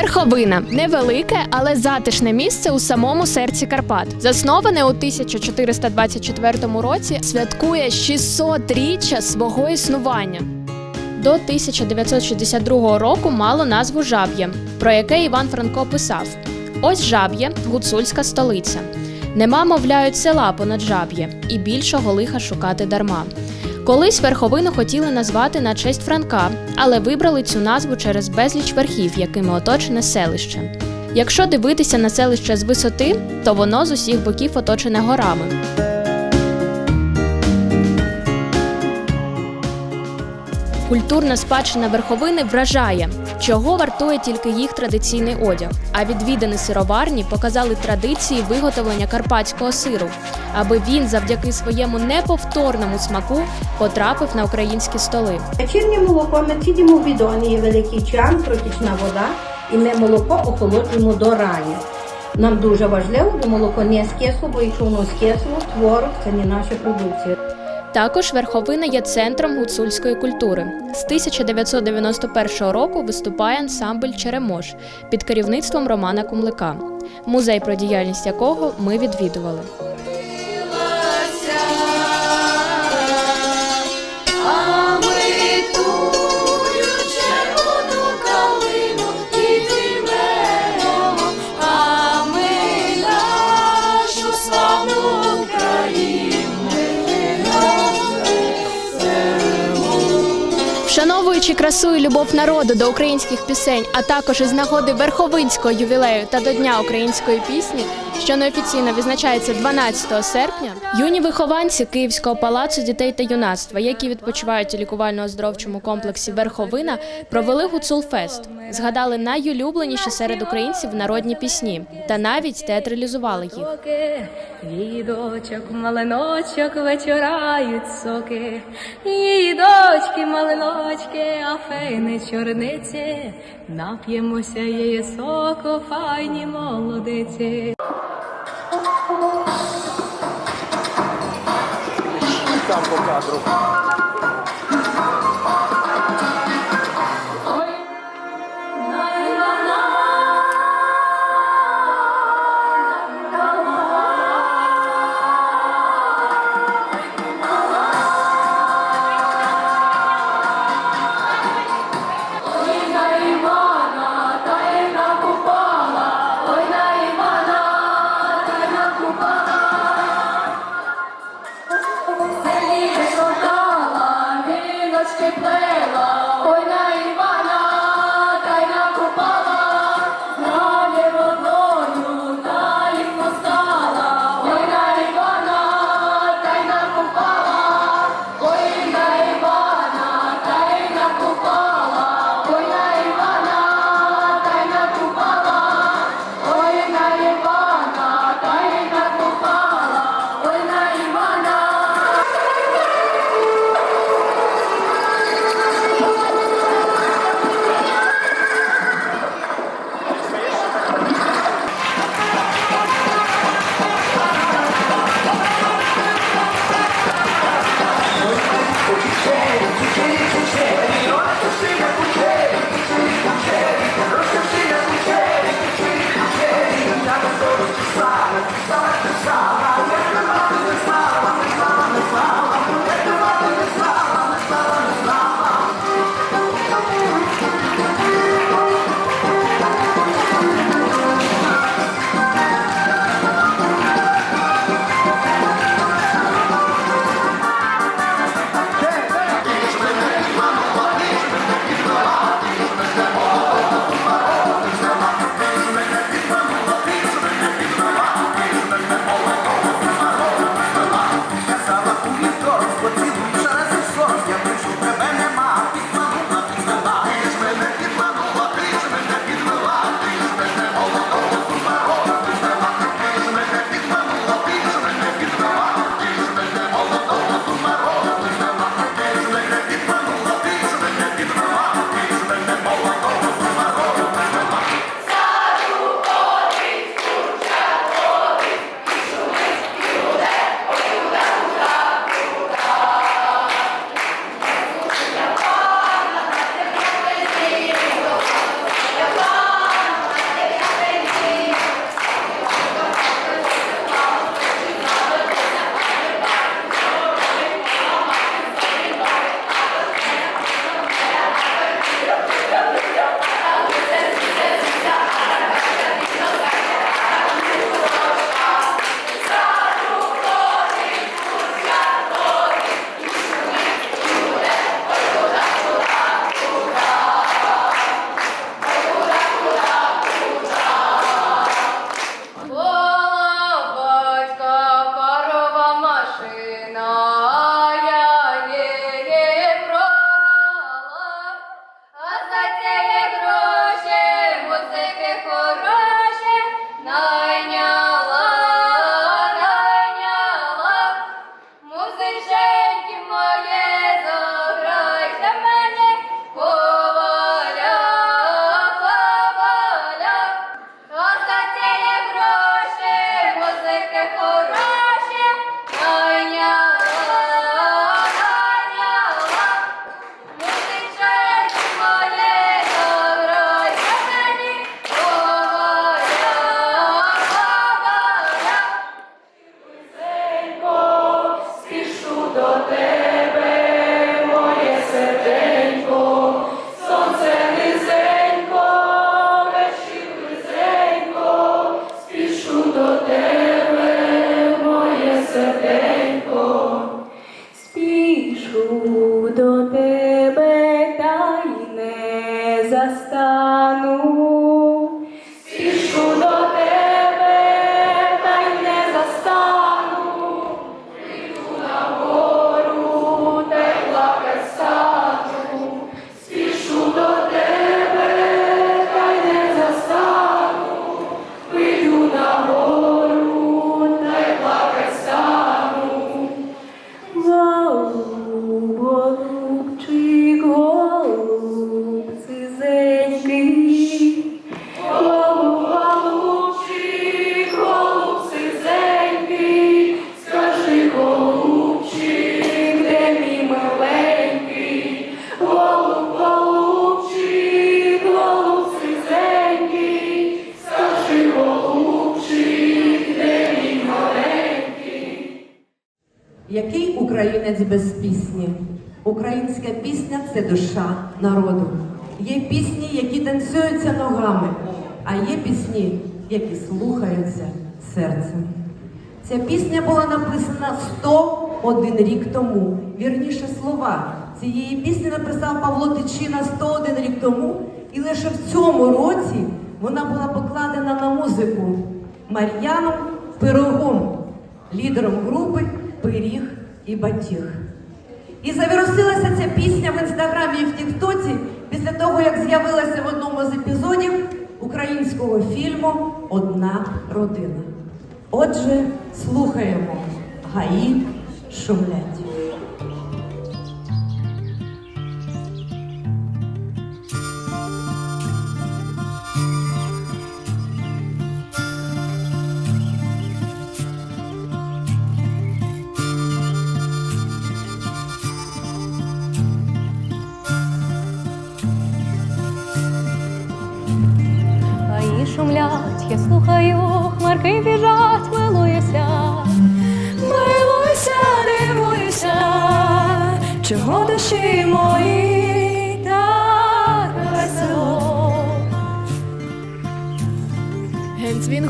Верховина невелике, але затишне місце у самому серці Карпат. Засноване у 1424 році, святкує 600-річчя свого існування. До 1962 року мало назву Жаб'є, про яке Іван Франко писав: Ось Жаб'є, гуцульська столиця. Нема, мовляють, села понад Жаб'є, і більшого лиха шукати дарма. Колись верховину хотіли назвати на честь Франка, але вибрали цю назву через безліч верхів, якими оточене селище. Якщо дивитися на селище з висоти, то воно з усіх боків оточене горами. Культурна спадщина верховини вражає, чого вартує тільки їх традиційний одяг. А відвідані сироварні показали традиції виготовлення карпатського сиру, аби він завдяки своєму неповторному смаку потрапив на українські столи. Вечірнє молоко ми цідимо в бідоні, великий чан, протічна вода, і ми молоко охолоджуємо до рані. Нам дуже важливо, бо молоко не скисло, бо якщо воно скисло, творог це не наша продукція. Також верховина є центром гуцульської культури. З 1991 року виступає ансамбль Черемош під керівництвом Романа Кумлика, музей про діяльність якого ми відвідували. Вшановуючи красу і любов народу до українських пісень, а також із нагоди Верховинського ювілею та до Дня української пісні, що неофіційно відзначається 12 серпня, юні вихованці Київського палацу дітей та юнацтва, які відпочивають у лікувально-оздоровчому комплексі Верховина, провели Гуцулфест, згадали найулюбленіші серед українців народні пісні та навіть театралізували їх. Її дочок, малиночок вечорають соки, її дочки, малиночки, а фейни чорниці, нап'ємося її соку, файні молодиці. там по кадру. Який українець без пісні? Українська пісня це душа народу. Є пісні, які танцюються ногами, а є пісні, які слухаються серцем. Ця пісня була написана 101 рік тому. Вірніше слова цієї пісні написав Павло Тичина 101 рік тому, і лише в цьому році вона була покладена на музику Мар'яном Пирогом, лідером групи Пиріг і Батіг. І завірусилася ця пісня в інстаграмі і в Тіктоці після того, як з'явилася в одному з епізодів українського фільму Одна родина. Отже, слухаємо гаї шумлять. Чого душі мої так весело. Генц він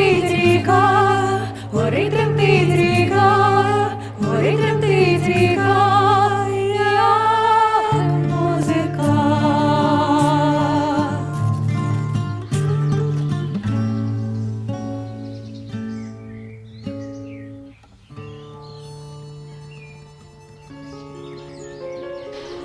тремтить горить тремтить ріка, горить тремтить ріка, як музика.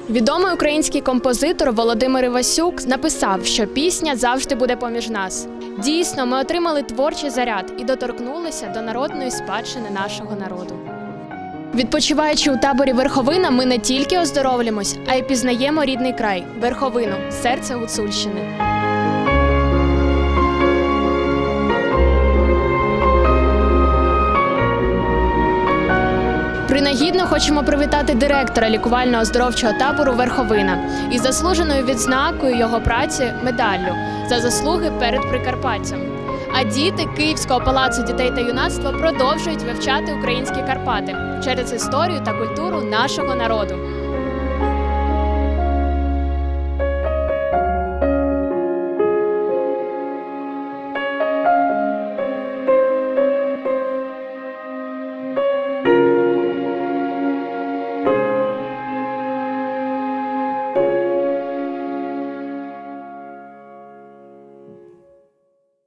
Відомий український композитор Володимир Івасюк написав, що пісня завжди буде поміж нас. Дійсно, ми отримали творчий заряд і доторкнулися до народної спадщини нашого народу. Відпочиваючи у таборі Верховина, ми не тільки оздоровлюємось, а й пізнаємо рідний край Верховину, серце Гуцульщини. Принагідно хочемо привітати директора лікувально-оздоровчого табору Верховина із заслуженою відзнакою його праці медаллю за заслуги перед Прикарпаттям. А діти Київського палацу дітей та юнацтва продовжують вивчати українські Карпати через історію та культуру нашого народу.